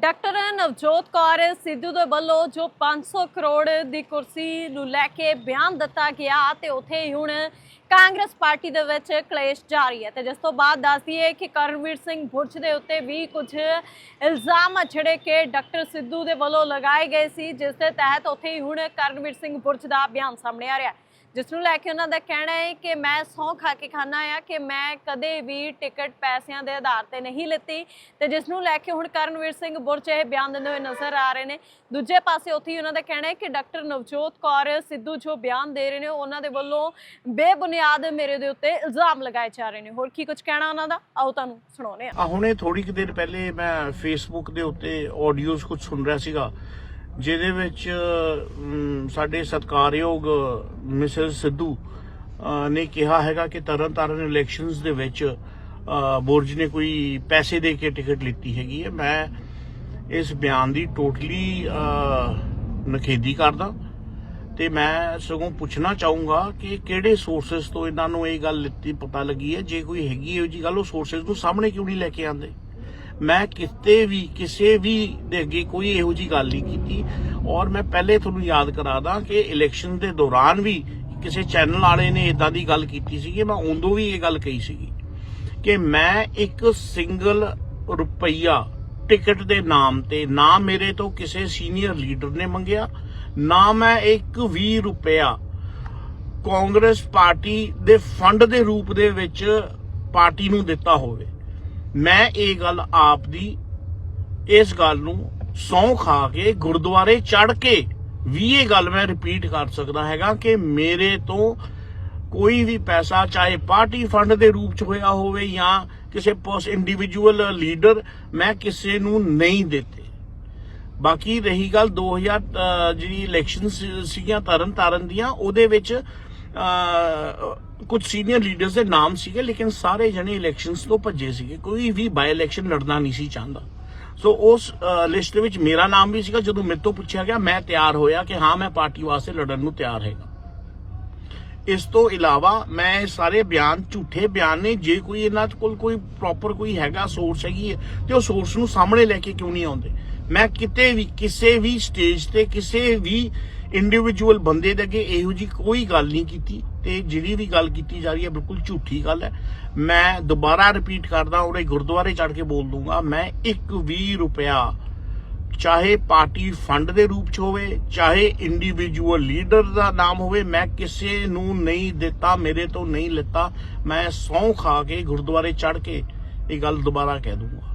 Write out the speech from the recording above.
Doctor Navjot Kaur Sidhu ਦੇ ਵੱਲੋਂ ਜੋ 500 ਕਰੋੜ ਦੀ ਕੁਰਸੀ ਨੂੰ ਲੈ ਕੇ ਬਿਆਨ ਦਿੱਤਾ ਗਿਆ ਤੇ ਉੱਥੇ ਹੀ ਹੁਣ ਕਾਂਗਰਸ ਪਾਰਟੀ ਦੇ ਵਿੱਚ ਕਲੇਸ਼ ਜਾਰੀ ਹੈ। ਤੇ ਜਿਸ ਤੋਂ ਬਾਅਦ ਦੱਸਦੀ ਹੈ ਕਿ ਕਰਨਵੀਰ ਸਿੰਘ ਬੁਰਜ ਦੇ ਉੱਤੇ ਵੀ ਕੁਝ ਇਲਜ਼ਾਮ ਆ ਜਿਹੜੇ ਕਿ ਡਾਕਟਰ ਸਿੱਧੂ ਦੇ ਵੱਲੋਂ ਲਗਾਏ ਗਏ ਸੀ, ਜਿਸ ਦੇ ਤਹਿਤ ਉੱਥੇ ਹੀ ਹੁਣ ਕਰਨਵੀਰ ਸਿੰਘ ਬੁਰਜ ਦਾ ਬਿਆਨ ਸਾਹਮਣੇ ਆ ਰਿਹਾ ਹੈ। ਜਿਸ ਨੂੰ ਲੈ ਕੇ ਉਹਨਾਂ ਦਾ ਕਹਿਣਾ ਹੈ ਕਿ ਮੈਂ ਸਹੁੰ ਖਾ ਕੇ ਖਾਨਾ ਆ ਕਿ ਮੈਂ ਕਦੇ ਵੀ ਟਿਕਟ ਪੈਸਿਆਂ ਦੇ ਆਧਾਰ ਤੇ ਨਹੀਂ ਲਿੱਤੀ ਤੇ ਜਿਸ ਨੂੰ ਲੈ ਕੇ ਹੁਣ ਕਰਨਵੀਰ ਸਿੰਘ ਬੁਰਜ ਇਹ ਬਿਆਨ ਦਿੰਦੇ ਹੋਏ ਨਜ਼ਰ ਆ ਰਹੇ ਨੇ। ਦੂਜੇ ਪਾਸੇ ਉੱਥੇ ਉਹਨਾਂ ਦਾ ਕਹਿਣਾ ਹੈ ਕਿ ਡਾਕਟਰ ਨਵਜੋਤ ਕੌਰ, ਸਿੱਧੂ ਜੋ ਬਿਆਨ ਦੇ ਰਹੇ ਨੇ, ਉਹਨਾਂ ਦੇ ਵੱਲੋਂ ਬੇਬੁਨਿਆਦ ਮੇਰੇ ਦੇ ਉੱਤੇ ਇਲਜ਼ਾਮ ਲਗਾਏ ਜਾ ਰਹੇ ਨੇ। ਹੋਰ ਕੀ ਕੁਝ ਕਹਿਣਾ ਉਹਨਾਂ ਦਾ? ਆਓ ਤੁਹਾਨੂੰ ਸੁਣਾਉਂਦੇ ਆ ਹੁਣੇ ਥੋੜੀ ਕੁ ਦੇਰ ਪਹਿਲੇ ਮੈਂ ਫੇਸਬੁੱਕ ਦੇ ਉੱਤੇ ਆਡੀਓਜ਼ ਕੁਝ ਸੁਣ ਰਿਹਾ ਸੀਗਾ। ਜਿਹਦੇ ਵਿੱਚ ਸਾਡੇ ਸਤਿਕਾਰਯੋਗ ਮਿਸਿਸ ਸਿੱਧੂ ਨੇ ਕਿਹਾ ਹੈਗਾ ਕਿ ਤਰਨਤਾਰਨ ਇਲੈਕਸ਼ਨਸ ਦੇ ਵਿੱਚ ਬੋਰਜ ਨੇ ਕੋਈ ਪੈਸੇ ਦੇ ਕੇ ਟਿਕਟ ਲਿੱਤੀ ਹੈਗੀ ਹੈ। ਮੈਂ ਇਸ ਬਿਆਨ ਦੀ ਟੋਟਲੀ ਨਖੇਦੀ ਕਰਦਾ ਤੇ ਮੈਂ ਸਗੋਂ ਪੁੱਛਣਾ ਚਾਹੂੰਗਾ ਕਿ ਕਿਹੜੇ ਸੋਰਸਸ ਤੋਂ ਇਹਨਾਂ ਨੂੰ ਇਹ ਗੱਲ ਲਿੱਤੀ ਪਤਾ ਲੱਗੀ ਹੈ? ਜੇ ਕੋਈ ਹੈਗੀ ਇਹੋ ਜੀ ਗੱਲ, ਉਹ ਸੋਰਸਸ ਨੂੰ ਸਾਹਮਣੇ ਕਿਉਂ ਨਹੀਂ ਲੈ ਕੇ ਆਉਂਦੇ? ਮੈਂ ਕਿਤੇ ਵੀ, ਕਿਸੇ ਵੀ ਦੇ ਅੱਗੇ ਕੋਈ ਇਹੋ ਜੀ ਗੱਲ ਨਹੀਂ ਕੀਤੀ। ਔਰ ਮੈਂ ਪਹਿਲੇ ਤੁਹਾਨੂੰ ਯਾਦ ਕਰਾ ਦਾਂ ਕਿ ਇਲੈਕਸ਼ਨ ਦੇ ਦੌਰਾਨ ਵੀ ਕਿਸੇ ਚੈਨਲ ਵਾਲੇ ਨੇ ਇਦਾਂ ਦੀ ਗੱਲ ਕੀਤੀ ਸੀ ਕਿ ਮੈਂ ਉਦੋਂ ਵੀ ਇਹ ਗੱਲ ਕਹੀ ਸੀਗੀ ਕਿ ਮੈਂ ਇੱਕ ਸਿੰਗਲ ਰੁਪਈਆ ਟਿਕਟ ਦੇ ਨਾਮ ਤੇ ਨਾ ਮੇਰੇ ਤੋਂ ਕਿਸੇ ਸੀਨੀਅਰ ਲੀਡਰ ਨੇ ਮੰਗਿਆ, ਨਾ ਮੈਂ ਇੱਕ 20 ਰੁਪਇਆ ਕਾਂਗਰਸ ਪਾਰਟੀ ਦੇ ਫੰਡ ਦੇ ਰੂਪ ਦੇ ਵਿੱਚ ਪਾਰਟੀ ਨੂੰ ਦਿੱਤਾ ਹੋਵੇ। ਮੈਂ ਇਹ ਗੱਲ ਆਪ ਦੀ ਇਸ ਗੱਲ ਨੂੰ ਸੌਂ ਖਾ ਕੇ ਗੁਰਦੁਆਰੇ ਚੜ ਕੇ ਵੀ ਇਹ ਗੱਲ ਮੈਂ ਰਿਪੀਟ ਕਰ ਸਕਦਾ ਹੈਗਾ ਕਿ ਮੇਰੇ ਤੋਂ ਕੋਈ ਵੀ ਪੈਸਾ ਚਾਹੇ ਪਾਰਟੀ ਫੰਡ ਦੇ ਰੂਪ ਚ ਹੋਇਆ ਹੋਵੇ ਜਾਂ ਕਿਸੇ ਪਰਸ ਇੰਡੀਵਿਜੂਅਲ ਲੀਡਰ ਮੈਂ ਕਿਸੇ ਨੂੰ ਨਹੀਂ ਦਿੱਤੇ। ਬਾਕੀ ਰਹੀ ਗੱਲ 2000 ਅਹ, ਜਿਹੜੀ ਇਲੈਕਸ਼ਨ ਸੀਗੀਆਂ ਤਰਨ ਤਾਰਨ ਦੀਆਂ ਉਹਦੇ ਵਿੱਚ ਕੁਝ ਸੀਨੀਅਰ ਲੀਡਰਸ ਦੇ ਨਾਮ ਸੀਗੇ, ਲੇਕਿਨ ਸਾਰੇ ਜਣੇ ਇਲੈਕਸ਼ਨਸ ਤੋਂ ਭੱਜੇ ਸੀਗੇ। ਕੋਈ ਵੀ ਬਾਈ ਇਲੈਕਸ਼ਨ ਲੜਨਾ ਨਹੀਂ ਸੀ ਚਾਹੁੰਦਾ। ਸੋ ਉਸ ਲਿਸਟ ਦੇ ਵਿੱਚ ਮੇਰਾ ਨਾਮ ਵੀ ਸੀਗਾ, ਜਦੋਂ ਮੇਰੇ ਤੋਂ ਪੁੱਛਿਆ ਗਿਆ, ਮੈਂ ਤਿਆਰ ਹੋਇਆ ਕਿ ਹਾਂ, ਮੈਂ ਪਾਰਟੀ ਵਾਸਤੇ ਲੜਨ ਨੂੰ ਤਿਆਰ ਹੈਗਾ। ਇਸ ਤੋਂ ਇਲਾਵਾ ਮੈਂ ਸਾਰੇ ਬਿਆਨ, ਝੂਠੇ ਬਿਆਨ ਨੇ, ਜੇ ਕੋਈ ਇਹਨਾਂ ਕੋਲ ਕੋਈ ਪ੍ਰੋਪਰ ਕੋਈ ਹੈਗਾ ਸੋਰਸ ਹੈਗੀ ਤੇ ਉਹ ਸੋਰਸ ਨੂੰ ਸਾਹਮਣੇ ਲੈ ਕੇ ਕਿਉਂ ਨਹੀਂ ਆਉਂਦੇ? ਮੈਂ ਕਿਤੇ ਵੀ, ਕਿਸੇ ਵੀ ਸਟੇਜ ਤੇ ਕਿਸੇ ਵੀ ਇੰਡੀਵਿਜੂਅਲ ਬੰਦੇ ਦੇ ਅੱਗੇ ਇਹੋ ਜੀ ਕੋਈ ਗੱਲ ਨਹੀਂ ਕੀਤੀ ਤੇ ਜਿਹੜੀ ਵੀ ਗੱਲ ਕੀਤੀ ਜਾ ਰਹੀ ਹੈ ਬਿਲਕੁਲ ਝੂਠੀ ਗੱਲ ਹੈ। ਮੈਂ ਦੁਬਾਰਾ ਰਿਪੀਟ ਕਰਦਾ, ਉਹਦੇ ਗੁਰਦੁਆਰੇ ਚੜ ਕੇ ਬੋਲ ਦੂੰਗਾ, ਮੈਂ ਇੱਕ ਵੀ ਰੁਪਿਆ ਚਾਹੇ ਪਾਰਟੀ ਫੰਡ ਦੇ ਰੂਪ ਚ ਹੋਵੇ, ਚਾਹੇ ਇੰਡੀਵਿਜੂਅਲ ਲੀਡਰ ਦਾ ਨਾਮ ਹੋਵੇ, ਮੈਂ ਕਿਸੇ ਨੂੰ ਨਹੀਂ ਦਿੱਤਾ, ਮੇਰੇ ਤੋਂ ਨਹੀਂ ਲਿੱਤਾ। ਮੈਂ ਸਹੁੰ ਖਾ ਕੇ ਗੁਰਦੁਆਰੇ ਚੜ ਕੇ ਇਹ ਗੱਲ ਦੁਬਾਰਾ ਕਹਿ ਦੂੰਗਾ।